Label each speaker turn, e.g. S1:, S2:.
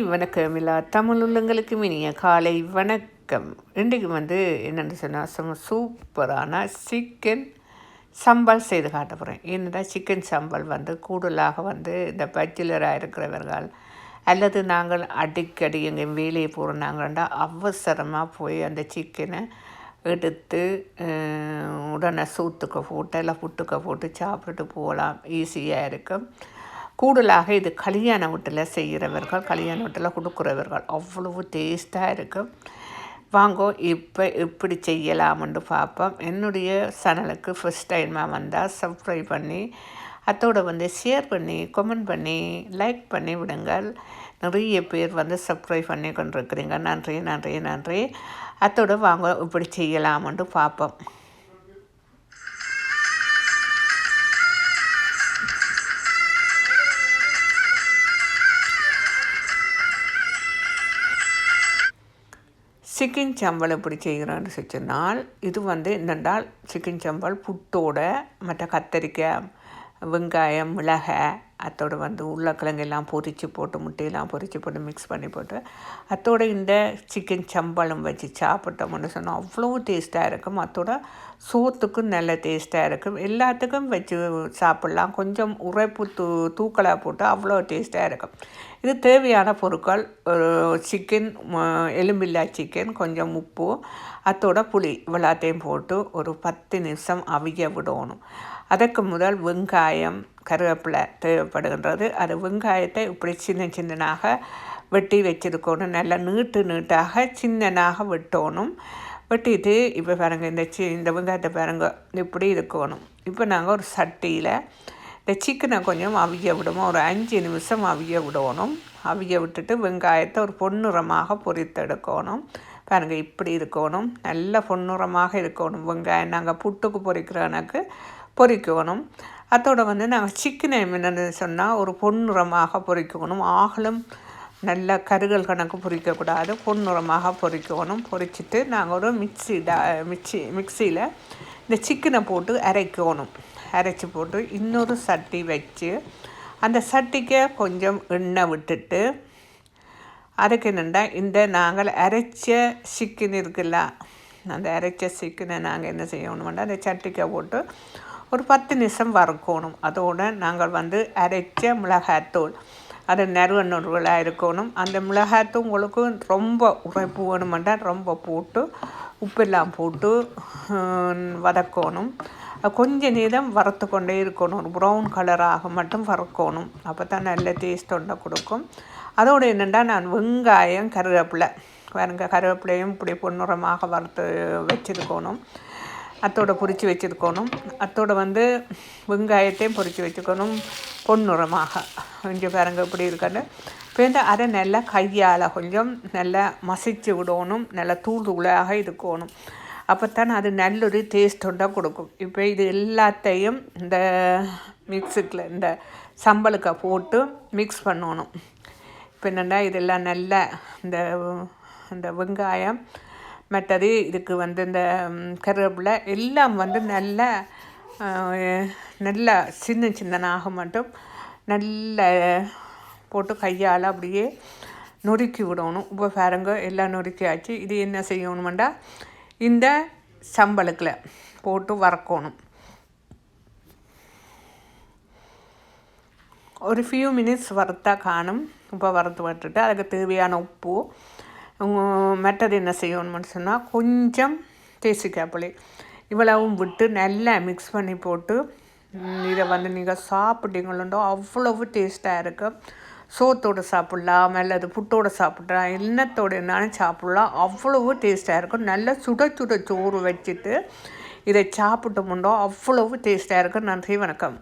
S1: வணக்கம். எல்லா தமிழ் உள்ளங்களுக்கு இனிய காலை வணக்கம். இன்றைக்கு வந்து என்னென்னு சொன்னால் சும்மா சூப்பரான சிக்கன் சம்பல் செய்து காட்ட போகிறேன் என்னடா சிக்கன் சம்பல் வந்து கூடுதலாக வந்து இந்த பச்சிலராக இருக்கிறவர்கள் அல்லது நாங்கள் அடிக்கடி எங்கள் வேலையை போகிற நாங்கள்டா அவசரமாக போய் அந்த சிக்கனை எடுத்து உடனே சூத்துக்க போட்டு இல்லை புட்டுக்க போட்டு சாப்பிட்டுட்டு போகலாம். ஈஸியாக இருக்கும். கூடுதலாக இது கல்யாண வீட்டில் செய்கிறவர்கள் கல்யாண வீட்டில் கொடுக்குறவர்கள். அவ்வளவு டேஸ்ட்டாக இருக்கும் வாங்கோ இப்போ எப்படி செய்யலாம்னு பார்ப்போம். என்னுடைய சேனலுக்கு ஃபஸ்ட் டைமாக வந்தால் சப்ஸ்கிரைப் பண்ணி அதோடு வந்து ஷேர் பண்ணி கமெண்ட் பண்ணி லைக் பண்ணி விடுங்கள். நிறைய பேர் வந்து சப்ஸ்கிரைப் பண்ணி கொண்டிருக்கிறீங்க. நன்றி நன்றி நன்றி. அதோடு வாங்க இப்படி செய்யலாம்னு பார்ப்போம். சிக்கன் சம்பல் எப்படி செய்கிறோன்னு சொன்னால் இது வந்து என்னென்றால் சிக்கன் சம்பல் புட்டோட மற்ற கத்தரிக்காய் வெங்காயம் மிளகாய் அத்தோடு வந்து உருளைக்கிழங்கு எல்லாம் பொரித்து போட்டு முட்டையெல்லாம் பொரித்து போட்டு மிக்ஸ் பண்ணி போட்டு அத்தோட இந்த சிக்கன் சம்பளம் வச்சு சாப்பிட்டோம்னு சொன்னால் அவ்வளோ டேஸ்ட்டாக இருக்கும். அத்தோட சோத்துக்கும் நல்ல டேஸ்ட்டாக இருக்கும். எல்லாத்துக்கும் வச்சு சாப்பிட்லாம். கொஞ்சம் உரைப்பு தூ தூக்கலாக போட்டு அவ்வளோ டேஸ்ட்டாக இருக்கும். இது தேவையான பொருட்கள். ஒரு சிக்கன் எலும்பில்லா சிக்கன் கொஞ்சம் உப்பு அத்தோட புளி இவ்வளோத்தையும் போட்டு ஒரு பத்து நிமிஷம் அவிய விடணும். அதற்கு முதல் வெங்காயம் கருவேப்பிலை தேவைப்படுகின்றது. அது வெங்காயத்தை இப்படி சின்ன சின்னனாக வெட்டி வச்சிருக்கணும். நல்லா நீட்டு நீட்டாக சின்னனாக வெட்டணும். வெட்டிட்டு இப்போ பாருங்க இந்த சி இந்த வெங்காயத்தை பாருங்கள் இப்படி இருக்கணும். இப்போ நாங்கள் ஒரு சட்டியில் இந்த சிக்கனை கொஞ்சம் அவிய விடுவோம் ஒரு அஞ்சு நிமிஷம் அவிய விடணும். அவிய விட்டுட்டு வெங்காயத்தை ஒரு பொன்னிறமாக பொறித்தெடுக்கணும் பாருங்கள் இப்படி இருக்கணும். நல்ல பொன்னிறமாக இருக்கணும். வெங்காயம் நாங்கள் புட்டுக்கு பொரிக்கிறவனுக்கு பொரிக்கணும் அதோட வந்து நாங்கள் சிக்கனை என்னென்னு சொன்னால் ஒரு பொன்னிறமாக பொறிக்கணும். ஆகலும் நல்ல கருகல் கணக்கு பொரிக்கக்கூடாது பொன்னிறமாக பொறிக்கணும். பொறிச்சிட்டு நாங்கள் ஒரு மிக்சி டா மிக்சி மிக்சியில் இந்த சிக்கனை போட்டு அரைக்கணும். அரைச்சி போட்டு இன்னொரு சட்டி வச்சு அந்த சட்டிக்கு கொஞ்சம் எண்ணெய் விட்டுட்டு அதுக்கு என்னென்னா இந்த நாங்கள் அரைச்ச சிக்கன் இருக்குல்ல அந்த அரைச்ச சிக்கனை நாங்கள் என்ன செய்யணும்னா அந்த சட்டிக்கை போட்டு ஒரு பத்து நிமிஷம் வறுக்கணும். அதோடு நாங்கள் வந்து அரைச்ச மிளகாத்தூள் அது நறுவ நுறுவலாக இருக்கணும். அந்த மிளகாத்தூள் உங்களுக்கு ரொம்ப உரைப்பு வேணுமெண்டா ரொம்ப போட்டு உப்பெல்லாம் போட்டு வதக்கணும். கொஞ்ச நேரம் வறுத்து கொண்டே இருக்கணும். ஒரு ப்ரௌன் கலராக மட்டும் வறுக்கணும். அப்போ தான் நல்ல டேஸ்ட் ஒன்றை கொடுக்கும். அதோடு என்னென்னா நான் வெங்காயம் கருவேப்பிலை. பாருங்க கருவேப்பிலையும் இப்படி பொன்னிறமாக வறுத்து வச்சுருக்கணும். அத்தோட பொரித்து வச்சுருக்கணும். அத்தோட வந்து வெங்காயத்தையும் பொறிச்சு வச்சுக்கணும் பொன்னுறமாக. கொஞ்சம் பாருங்க இப்படி இருக்கன்னு இப்போ இந்த அதை நல்லா கையால் கொஞ்சம் நல்லா மசிச்சு விடணும். நல்லா தூள் தூளாக இருக்கணும். அப்போத்தான் அது நல்லொரு டேஸ்ட் கொடுக்கும். இப்போ இது எல்லாத்தையும் இந்த மிக்ஸுக்கில் இந்த சம்பளுக்கை போட்டு மிக்ஸ் பண்ணணும். இப்போ என்னென்னா இதெல்லாம் நல்லா இந்த இந்த வெங்காயம் மற்றது இதுக்கு வந்து இந்த கருவேப்பிலை எல்லாம் வந்து நல்ல நல்ல நல்லா சின்ன சின்னனாக மட்டும் நல்ல போட்டு கையால் அப்படியே நொறுக்கி விடணும். இப்போ பாருங்க எல்லாம் நொறுக்கியாச்சு. இது என்ன செய்யணுமெண்டா இந்த சம்பளத்தில் போட்டு வறக்கணும். ஒரு ஃபியூ மினிட்ஸ் வறுத்தா காணும். இப்போ வறுத்து விட்டுட்டு அதுக்கு தேவையான உப்பு மற்றது என்ன செய்யணும்னு சொன்னால் கொஞ்சம் தேசிக்காய் இவ்வளவும் விட்டு நல்லா மிக்ஸ் பண்ணி போட்டு இதை வந்து நீங்கள் சாப்பிட்டீங்களோ அவ்வளவு டேஸ்ட்டாக இருக்கும் சோத்தோடு சாப்பிட்லாம் அல்லது புட்டோடு சாப்பிட்லாம் எண்ணத்தோடு என்னாலும் சாப்பிட்லாம் அவ்வளவு டேஸ்ட்டாக இருக்கும் நல்லா சுட சுட சோறு வச்சுட்டு இதை சாப்பிட்டோமுண்டோ அவ்வளவு டேஸ்ட்டாக இருக்கும் நன்றி வணக்கம்.